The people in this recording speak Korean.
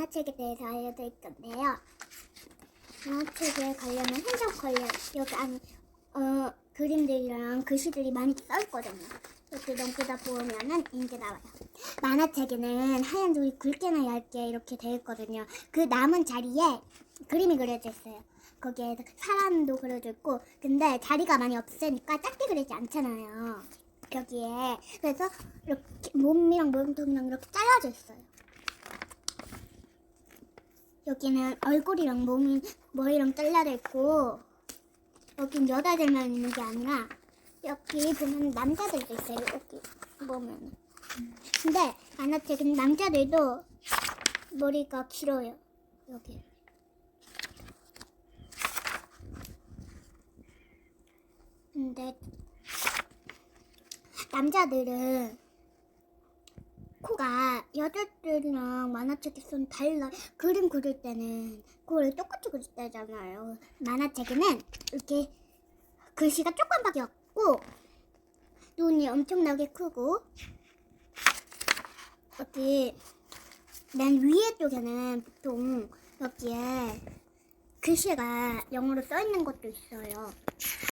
만화책에 대해서 알려드릴 건데요. 만화책에 관련한 한정 관련 여기 안 어, 그림들이랑 글씨들이 많이 써있거든요. 이렇게 넘기다 보면은 이게 나와요. 만화책에는 하얀 돌이 굵게나 얇게 이렇게 되어 있거든요. 그 남은 자리에 그림이 그려져 있어요. 거기에 사람도 그려져 있고, 근데 자리가 많이 없으니까 작게 그리지 않잖아요. 여기에 그래서 이렇게 몸이랑 몸통이랑 이렇게 잘라져 있어요. 여기는 얼굴이랑 몸이 머리랑 잘라져 있고 여긴 여자들만 있는 게 아니라 여기 보면 남자들도 있어요. 여기 보면. 근데 만화책은 남자들도 머리가 길어요. 여기. 근데 남자들은 코가 여자들이랑 만화책에서는 달라. 그림 그릴 때는 코를 똑같이 그릴 때잖아요. 만화책에는 이렇게 글씨가 조금밖에 없고 눈이 엄청나게 크고 여기 맨 위에 쪽에는 보통 여기에 글씨가 영어로 써 있는 것도 있어요.